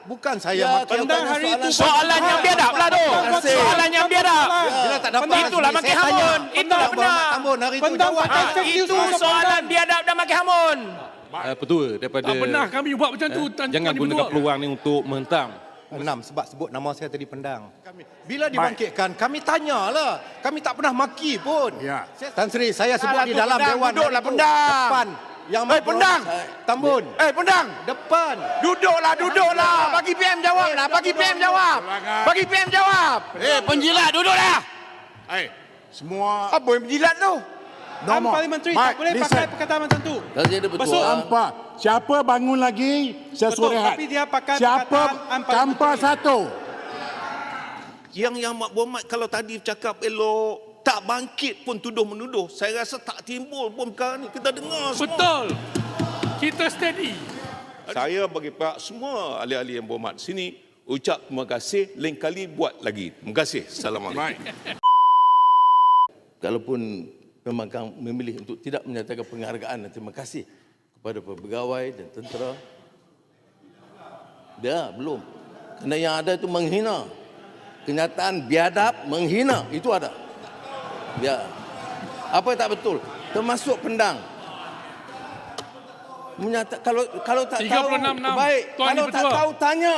Bukan saya Ya, maki Pendang bukan hari soalan itu. Soalan yang biadab lah tu. Soalan yang biadab. Bila tak dapat. Itulah resmi, maki saya tanya. hamun. Itulah Pendang benar. berhormat Tambun hari itu jawab. Ah, itu soalan biadab dan maki hamun. Uh, petua daripada Tak pernah kami buat macam tu. Tan- jangan gunakan peluang ni untuk menentang. Enam sebab sebut nama saya tadi pendang. Kami, bila dibangkitkan, kami tanyalah. Kami tak pernah maki pun. Ya. Saya- Tan Sri, saya sebut Alah di dalam pendang, dewan. duduklah itu. pendang. Depan. Yang Eh, pendang. Tambun. Eh, pendang. Depan. Duduklah, duduklah. Bagi PM jawab lah. Bagi PM jawab. Bagi PM jawab. Eh, penjilat, duduklah. Eh, semua Apa yang penjilat tu? I'm parliamentary. Tak Mike, boleh pakai listen. perkataan macam tu. Saya ada Betul. Tanpa Siapa bangun lagi Saya Betul, suruh rehat tapi dia pakai Siapa perkataan unparliamentary. Tanpa satu Yang yang Mak Berhormat kalau tadi cakap elok tak bangkit pun tuduh menuduh. Saya rasa tak timbul pun perkara ni. Kita dengar semua. Betul. Kita steady. Saya bagi pihak semua ahli-ahli yang berhormat sini ucap terima kasih. Lain kali buat lagi. Terima kasih. Assalamualaikum. Kalaupun pemegang memilih untuk tidak menyatakan penghargaan dan terima kasih kepada pegawai dan tentera. Dia belum. Kerana yang ada itu menghina. Kenyataan biadab menghina. Itu ada. Ya. Apa yang tak betul? Termasuk pendang. Menyata, kalau kalau tak tahu 36-6. baik Tuan kalau tak Ketua. tahu tanya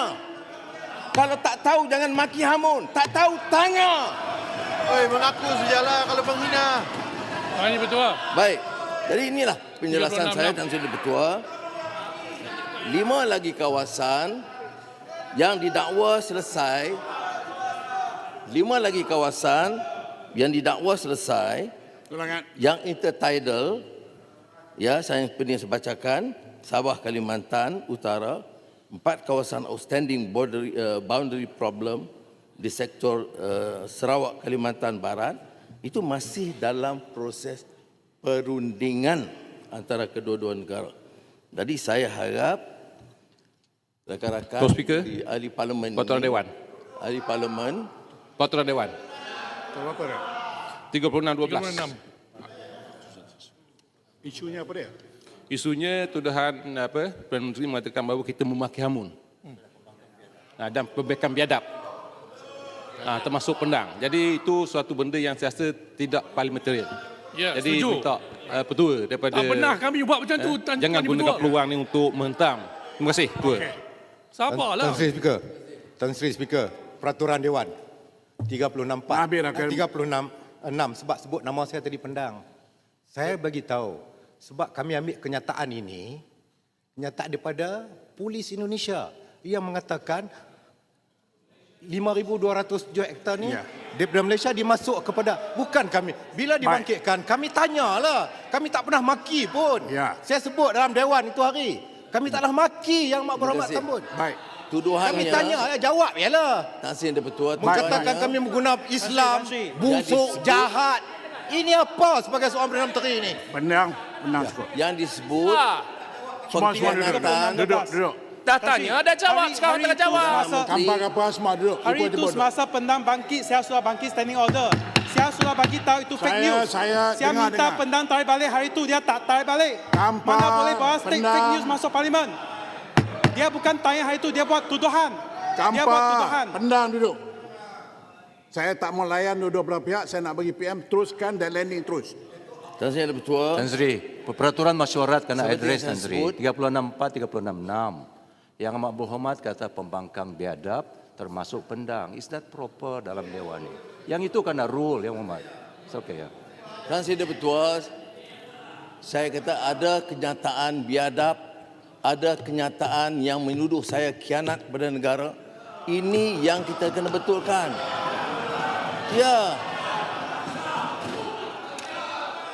kalau tak tahu jangan maki hamun tak tahu tanya Oi, mengaku sajalah kalau penghina. Tuan Ibu Ketua. Baik. Jadi inilah penjelasan 36. saya dan sudah bertua. Lima lagi kawasan yang didakwa selesai. Lima lagi kawasan yang didakwa selesai Ulangan yang intertidal ya saya yang saya bacakan Sabah Kalimantan Utara empat kawasan outstanding border uh, boundary problem di sektor uh, Sarawak Kalimantan Barat itu masih dalam proses perundingan antara kedua-dua negara. Jadi saya harap rakan-rakan di ahli parlimen Peraturan ini, Dewan. ahli parlimen Peraturan Dewan Tahu apa dia 36-12. 36. Isunya apa dia Isunya tuduhan apa Perdana Menteri mengatakan bahawa kita memaki hamun. Nah, dan perbaikan biadab. Ah, termasuk pendang. Jadi itu suatu benda yang saya rasa tidak parliamentarian. Ya, Jadi setuju. minta uh, petua daripada Tak pernah kami buat macam tu. eh, Tan- jangan gunakan peluang ni untuk menentang. Terima kasih, petua. Sabarlah. Tan Sri Speaker. Tan Sri Speaker. Peraturan Dewan. 36 Pak. Habis dah, Karim. 36 6 sebab sebut nama saya tadi pendang. Saya bagi tahu sebab kami ambil kenyataan ini kenyataan daripada polis Indonesia yang mengatakan 5207 hektar ni Ya. daripada Malaysia dimasuk kepada bukan kami. Bila dibangkitkan kami tanyalah. Kami tak pernah maki pun. Ya. Saya sebut dalam dewan itu hari. Kami taklah maki yang Mak Berhormat. Tambun. Baik tuduhannya Kami tanya ya, jawab ya lah. Tak sih ada betul. Mengatakan kami menggunakan Islam, busuk, jahat. Ini apa sebagai seorang Perdana Menteri ini? Pendang Pendang cukup yang disebut Ah, Semua semua duduk pengkhianatan Duduk duduk Dah tanya, dah jawab. Hari- Sekarang hari tengah jawab. Kampar kapal semua duduk Hari itu jemput. semasa pendang bangkit, saya sudah bangkit standing order. Saya sudah bagi tahu itu fake Saya- news. saya saya dengar, minta dengar. pendang tarik balik hari itu dia tak tarik balik. Kampar, Mana boleh bawa pendang. fake news masuk parlimen. Dia bukan tanya hari itu, dia buat tuduhan. dia buat tuduhan. Pendang duduk Saya tak mau layan dua-dua belah pihak Saya nak bagi PM Teruskan dan landing terus Dan saya ada betul. Tan Sri, peraturan masyarakat kena Seperti address Tan saya Sri. sebut. 364 366. Yang amat berhormat kata pembangkang biadab termasuk pendang. Is that proper dalam dewan ini? Yang itu kena rule yang hormat. It's okay ya. Dan saya ada betul. Saya kata ada kenyataan biadab, ada kenyataan yang menuduh saya khianat pada negara. Ini yang kita kena betulkan. Ya.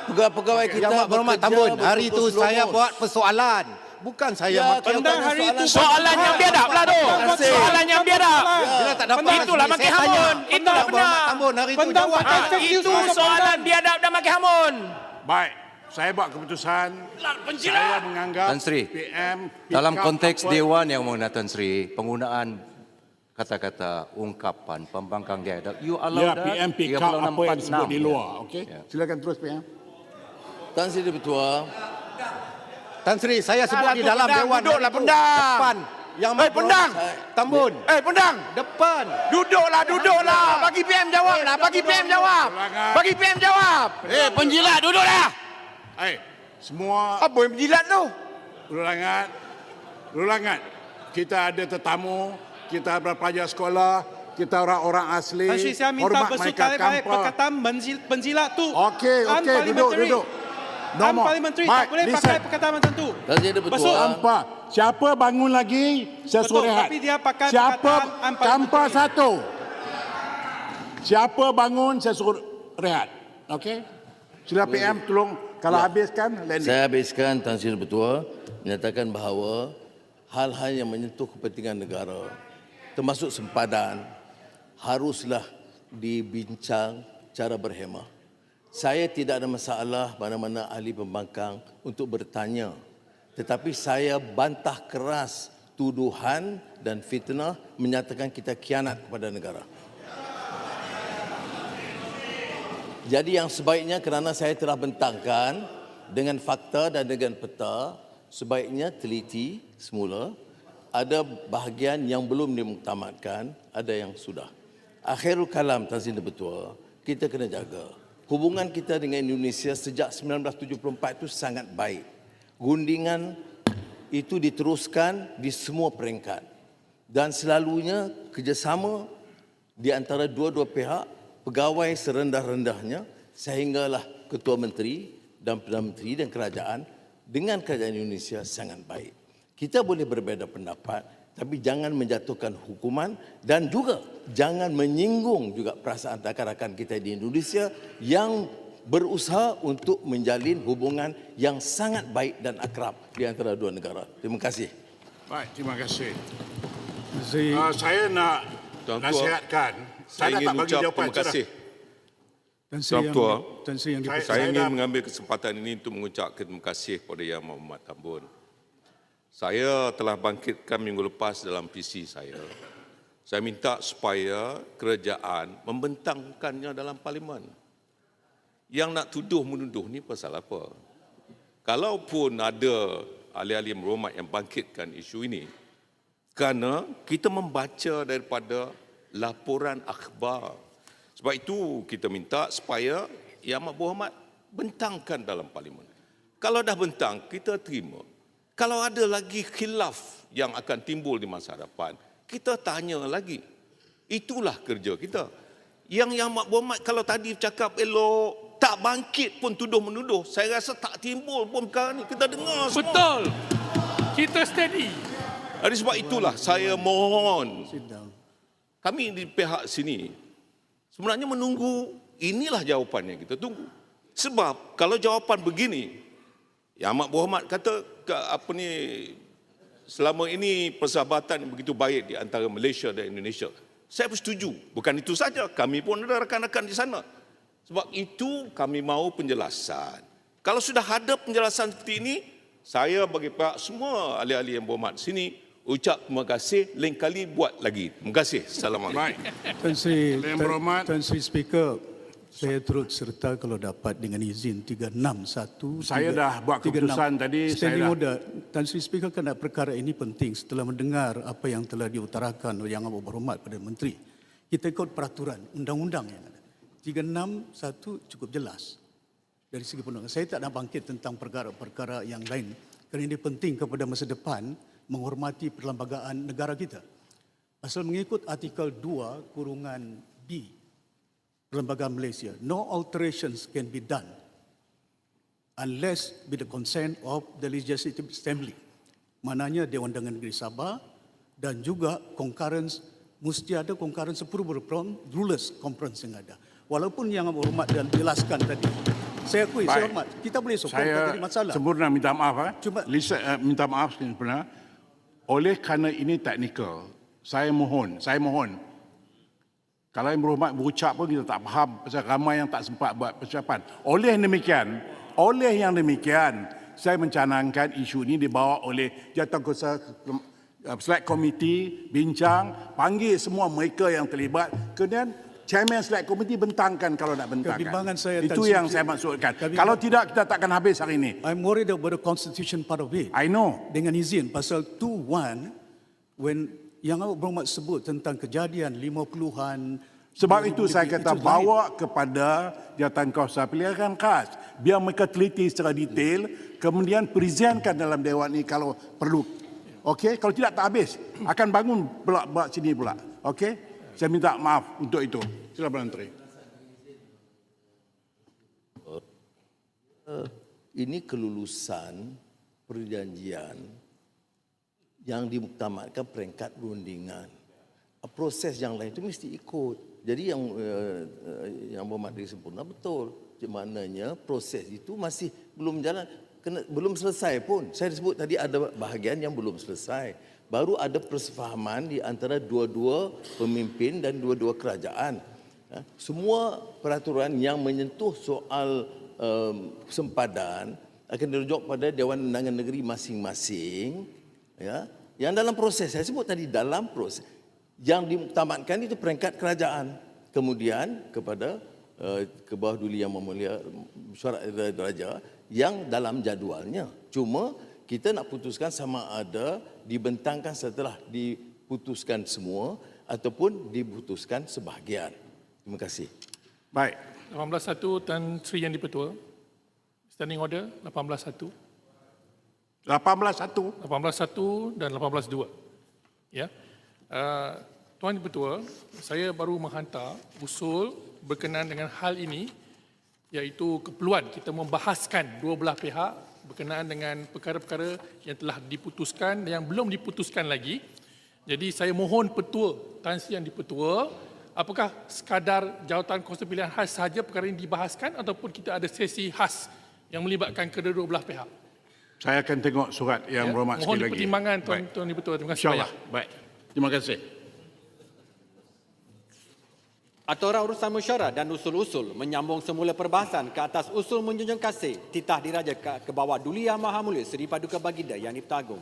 Pegawai-pegawai kita Yang Berhormat Tambun, hari itu saya buat persoalan. Bukan saya Ya, kalau Pendang hari itu Soalan yang biadab lah tu. Soalan yang biadab. Bila tak dapat. Itulah maki hamun. Itulah benar. Tambun hari itu jawab. Ah, fake news itu soalan biadab dan maki hamun. Baik Saya buat keputusan Saya menganggap Tan Sri, PM Dalam konteks apa- dewan yang mengenai Tan Sri, penggunaan kata-kata ungkapan pembangkang biadab, you allow Ya that? PM pick up apa yang disebut 364, di ya. luar Okey Ya. Silakan terus PM Dan saya ada betul. Tan Sri, saya sebut di dalam pendang, dewan. duduklah pendang. Depan. Yang Eh, pendang. Tambun. Eh, pendang. Depan. Duduklah, duduklah. Bagi PM jawablah. Bagi PM jawab. Bagi PM jawab. Eh, penjilat duduklah. Eh, semua Apa yang penjilat tu? ulangan. Ulangan. Kita ada tetamu, kita berpelajar sekolah, kita orang-orang asli. Tan Sri saya minta hormat balik tanpa- perkataan menjil- penjilat tu. Okey, okey, duduk, duduk. No more. Unparliamentary, Mike, tak boleh listen. pakai perkataan macam tu. Dan jadi betul. Besut. Tanpa. Siapa bangun lagi, saya Betul, suruh rehat. tapi dia pakai Siapa perkataan tanpa satu. Siapa bangun, saya suruh rehat. Okey? Sila PM tolong kalau habiskan landing. Saya habiskan Tan Sri Betua menyatakan bahawa hal-hal yang menyentuh kepentingan negara termasuk sempadan haruslah dibincang cara berhemah. Saya tidak ada masalah mana-mana ahli pembangkang untuk bertanya. Tetapi saya bantah keras tuduhan dan fitnah menyatakan kita khianat kepada negara. Jadi yang sebaiknya kerana saya telah bentangkan dengan fakta dan dengan peta, sebaiknya teliti semula. Ada bahagian yang belum dimuktamadkan, ada yang sudah. Akhirul kalam Sri Betua, kita kena jaga. Hubungan kita dengan Indonesia sejak 1974 itu sangat baik. Guntingan itu diteruskan di semua peringkat. Dan selalunya kerjasama di antara dua-dua pihak pegawai serendah-rendahnya sehinggalah ketua menteri dan perdana menteri dan kerajaan dengan kerajaan Indonesia sangat baik. Kita boleh berbeza pendapat tapi jangan menjatuhkan hukuman dan juga jangan menyinggung juga perasaan rakan-rakan kita di Indonesia yang berusaha untuk menjalin hubungan yang sangat baik dan akrab di antara dua negara. Terima kasih. Baik, terima kasih. Saya, Uh, saya nak Tuan Tua, nasihatkan. Saya Saya ingin tak bagi ucap jawapan. terima kasih. dan Tuan saya yang, Tua. dan saya yang Saya-. Saya ingin dah- mengambil kesempatan ini untuk mengucap terima kasih kepada Yang Muhammad Tambun. Saya telah bangkitkan minggu lepas dalam PC saya. Saya minta supaya kerajaan membentangkannya dalam parlimen. Yang nak tuduh menuduh ni pasal apa? Kalaupun ada ahli-ahli yang berhormat yang bangkitkan isu ini, kerana kita membaca daripada laporan akhbar. Sebab itu kita minta supaya Yang Amat Berhormat bentangkan dalam parlimen. Kalau dah bentang, kita terima. Kalau ada lagi khilaf yang akan timbul di masa hadapan, kita tanya lagi. Itulah kerja kita. Yang Yang Amat Berhormat kalau tadi cakap elok, tak bangkit pun tuduh menuduh. Saya rasa tak timbul pun perkara ni. Kita dengar semua. Betul. Kita steady. Oleh sebab itulah saya mohon. Kami di pihak sini sebenarnya menunggu inilah jawapan yang kita tunggu. Sebab kalau jawapan begini, yang Amat Berhormat kata apa ni selama ini persahabatan begitu baik di antara Malaysia dan Indonesia. Saya bersetuju. Bukan itu saja, kami pun ada rakan-rakan di sana. Sebab itu kami mahu penjelasan. Kalau sudah ada penjelasan seperti ini, saya bagi pihak semua ahli-ahli yang berhormat sini ucap terima kasih, lain kali buat lagi. Terima kasih. Assalamualaikum. Tan Sri, berhormat. Tan Sri Speaker, saya turut serta kalau dapat dengan izin 361. Saya tiga- dah buat 36. keputusan tadi, saya dah-. Tan Sri Speaker kerana perkara ini penting setelah mendengar apa yang telah diutarakan oleh Yang Amat Berhormat pada Menteri. Kita ikut peraturan, undang-undang yang ada. 361 cukup jelas dari segi perundangan. Saya tak nak bangkit tentang perkara-perkara yang lain kerana ini penting kepada masa depan menghormati perlembagaan negara kita. Pasal mengikut artikel 2 kurungan B Perlembagaan Malaysia, no alterations can be done unless with the consent of the Legislative Assembly. Mananya Dewan Undangan Negeri Sabah dan juga concurrence mesti ada concurrence approval from rulers conference yang ada. Walaupun yang hormat dan jelaskan tadi. Saya akui, saya Baik. hormat. Kita boleh sokong tak Saya jadi masalah. sempurna minta maaf. Eh. Cuma- Lisa, uh, minta maaf sempurna. Oleh kerana ini teknikal, saya mohon, saya mohon. Kalau yang berhormat berucap pun kita tak faham pasal ramai yang tak sempat buat persiapan. Oleh demikian, oleh yang demikian, saya mencanangkan isu ini dibawa oleh Jawatankuasa uh, Select Committee, bincang, panggil semua mereka yang terlibat. Kemudian Chairman Select Committee bentangkan kalau nak bentangkan. Kebimbangan saya, Tan Itu Sri- yang saya maksudkan. Kebimbangan- Kalau tidak, kita takkan habis hari ini. I'm worried about the constitution part of it. I know. Dengan izin pasal 21 when yang Amat Berhormat sebut tentang kejadian 50-an Sebab itu 2000 saya kata itu bawa kepada jawatan kuasa pilihan khas. Biar mereka teliti secara detail, kemudian periziankan dalam dewan ini kalau perlu. Okey, kalau tidak tak habis. Akan bangun pula sini pula. Okey? Saya minta maaf untuk itu. Sila Perdana Menteri. ini kelulusan perjanjian yang dimuktamadkan peringkat perundingan. Proses yang lain itu mesti ikut. Jadi yang uh, yang berhormat diri sempurna betul. Maknanya proses itu masih belum jalan kena, belum selesai pun. Saya sebut tadi ada bahagian yang belum selesai. Baru ada persefahaman di antara dua-dua pemimpin dan dua-dua kerajaan. Ya, Semua peraturan yang menyentuh soal um, sempadan akan dirujuk pada Dewan Undangan Negeri masing-masing ya yang dalam proses saya sebut tadi dalam proses yang dimuktamadkan itu peringkat kerajaan kemudian kepada uh, ke bawah duli yang memulia mesyuarat raja yang dalam jadualnya cuma kita nak putuskan sama ada dibentangkan setelah diputuskan semua ataupun diputuskan sebahagian terima kasih Baik. 18.1 Tan Sri Yang Dipertua. Standing order 18.1. 18.1. 18.1 dan 18.2. Ya. Uh, Tuan Dipertua, saya baru menghantar usul berkenaan dengan hal ini iaitu keperluan kita membahaskan dua belah pihak berkenaan dengan perkara-perkara yang telah diputuskan dan yang belum diputuskan lagi. Jadi saya mohon petua Tan Sri Yang Dipertua apakah sekadar jawatan kuasa pilihan khas sahaja perkara ini dibahaskan ataupun kita ada sesi khas yang melibatkan kedua-dua belah pihak. Saya akan tengok surat yang Ya, berhormat Mohon sekali lagi. pertimbangan Tuan Baik. Tuan Dipertua. Terima kasih InsyaAllah. banyak. Baik. Terima kasih. Aturan urusan mesyuarat dan usul-usul menyambung semula perbahasan ke atas usul menjunjung kasih titah diraja ke, ke bawah Duli Yang Maha Mulia Seri Paduka Baginda Yang Dipertagung